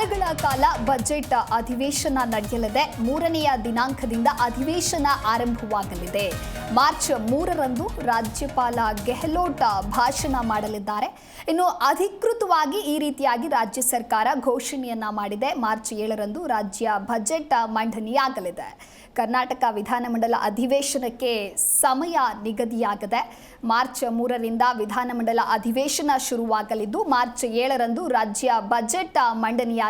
ವಾರಗಳ ಕಾಲ ಬಜೆಟ್ ಅಧಿವೇಶನ ನಡೆಯಲಿದೆ. ಮೂರನೆಯ ದಿನಾಂಕದಿಂದ ಅಧಿವೇಶನ ಆರಂಭವಾಗಲಿದೆ. ಮಾರ್ಚ್ ಮೂರರಂದು ರಾಜ್ಯಪಾಲ ಗೆಹ್ಲೋಟ್ ಭಾಷಣ ಮಾಡಲಿದ್ದಾರೆ. ಇನ್ನು ಅಧಿಕೃತವಾಗಿ ಈ ರೀತಿಯಾಗಿ ರಾಜ್ಯ ಸರ್ಕಾರ ಘೋಷಣೆಯನ್ನ ಮಾಡಿದೆ. ಮಾರ್ಚ್ ಏಳರಂದು ರಾಜ್ಯ ಬಜೆಟ್ ಮಂಡನೆಯಾಗಲಿದೆ. ಕರ್ನಾಟಕ ವಿಧಾನಮಂಡಲ ಅಧಿವೇಶನಕ್ಕೆ ಸಮಯ ನಿಗದಿಯಾಗಿದೆ. ಮಾರ್ಚ್ ಮೂರರಿಂದ ವಿಧಾನಮಂಡಲ ಅಧಿವೇಶನ ಶುರುವಾಗಲಿದ್ದು, ಮಾರ್ಚ್ ಏಳರಂದು ರಾಜ್ಯ ಬಜೆಟ್ ಮಂಡನೆಯಾಗಿದೆ.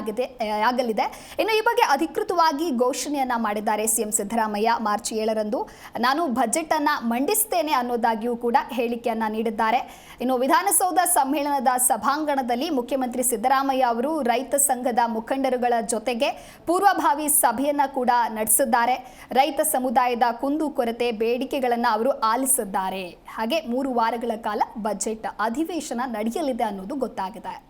ಆಗಲಿದೆ. ಇನ್ನು ಈ ಬಗ್ಗೆ ಅಧಿಕೃತವಾಗಿ ಘೋಷಣೆಯನ್ನ ಮಾಡಿದ್ದಾರೆ ಸಿಎಂ ಸಿದ್ದರಾಮಯ್ಯ ಮಾರ್ಚ್ ಏಳರಂದು. ನಾನು ಬಜೆಟ್ ಅನ್ನ ಮಂಡಿಸ್ತೇನೆ ಅನ್ನೋದಾಗಿಯೂ ಕೂಡ ಹೇಳಿಕೆಯನ್ನ ನೀಡಿದ್ದಾರೆ. ಇನ್ನು ವಿಧಾನಸೌಧ ಸಮ್ಮೇಳನದ ಸಭಾಂಗಣದಲ್ಲಿ ಮುಖ್ಯಮಂತ್ರಿ ಸಿದ್ದರಾಮಯ್ಯ ಅವರು ರೈತ ಸಂಘದ ಮುಖಂಡರುಗಳ ಜೊತೆಗೆ ಪೂರ್ವಭಾವಿ ಸಭೆಯನ್ನ ಕೂಡ ನಡೆಸಿದ್ದಾರೆ. ರೈತ ಸಮುದಾಯದ ಕುಂದು ಕೊರತೆ ಬೇಡಿಕೆಗಳನ್ನ ಅವರು ಆಲಿಸಿದ್ದಾರೆ. ಹಾಗೆ ಮೂರು ವಾರಗಳ ಕಾಲ ಬಜೆಟ್ ಅಧಿವೇಶನ ನಡೆಯಲಿದೆ ಅನ್ನೋದು ಗೊತ್ತಾಗಿದೆ.